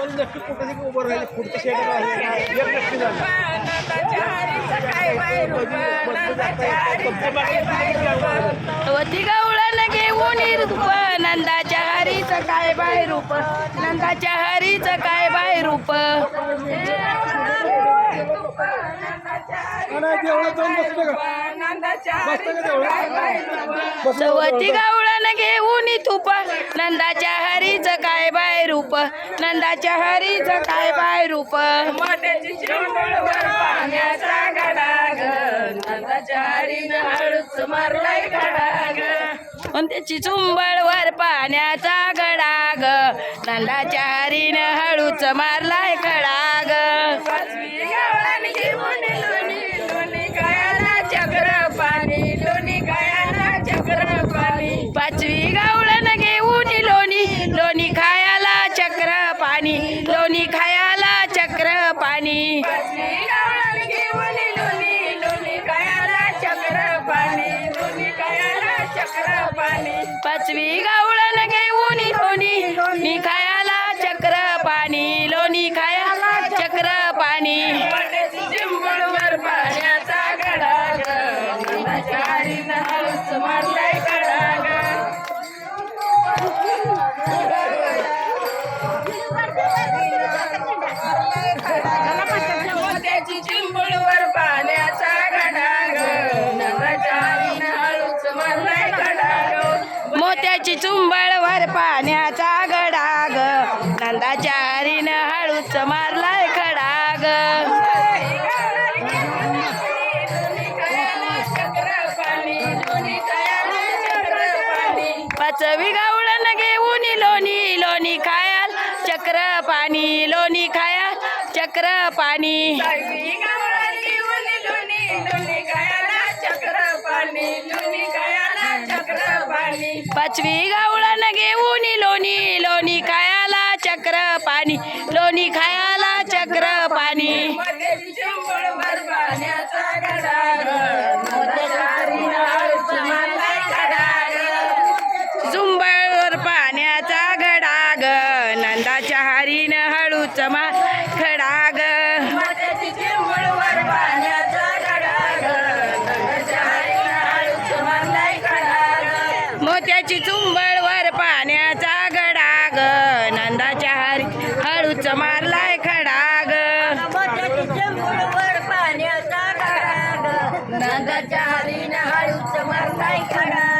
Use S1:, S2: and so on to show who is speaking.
S1: आम्हाला नक्की कुठे उभं राहिले पुढच्या शेतात एक नक्की झालं.
S2: वती गवळण घेऊन रूप नंदाच्या हरीचं काय बाय रूप? नंदाच्या हरीचं काय बाय रूप? सवती गवळण घेऊन तुप नंदाच्या हरीचं रूप. नंदाच्या हरीचं काय बाय रूप? पण त्याची चुंबळवर पाण्याचा गडाग. नंदाच्या हरीनं हळूच मारलाय खडाग पाणी. पाचवी गावळण घेऊन लोणी लोणी खायला चक्र पाणी लोणी खायला चक्र पाणी.
S3: गडाग
S2: चुंबळवर पाण्याचा गडाग. नंदाच्या हळूच मारलाय खडाग पाचवी गावळण घेऊन लोणी लोणी खायाल. चक्र पाणी लोणी खायाल. चक्र पाणी. पाचवी गावळण घेऊन लोणी लोणी खायाला चक्र पाणी लोणी खायाला चक्र पाणी. झुंबळ पाण्याचा गडाग नंदाच्या हरीनं हळूच मा मोत्याची चुंबळ वर पाण्याचा गडाग. नंदाच्या हरी हळूच मारलाय खडाग. मोत्याची चुंबळ वर पाण्याचा गडाग. नंदाच्या हरीनं हळूच मारलाय खडाग.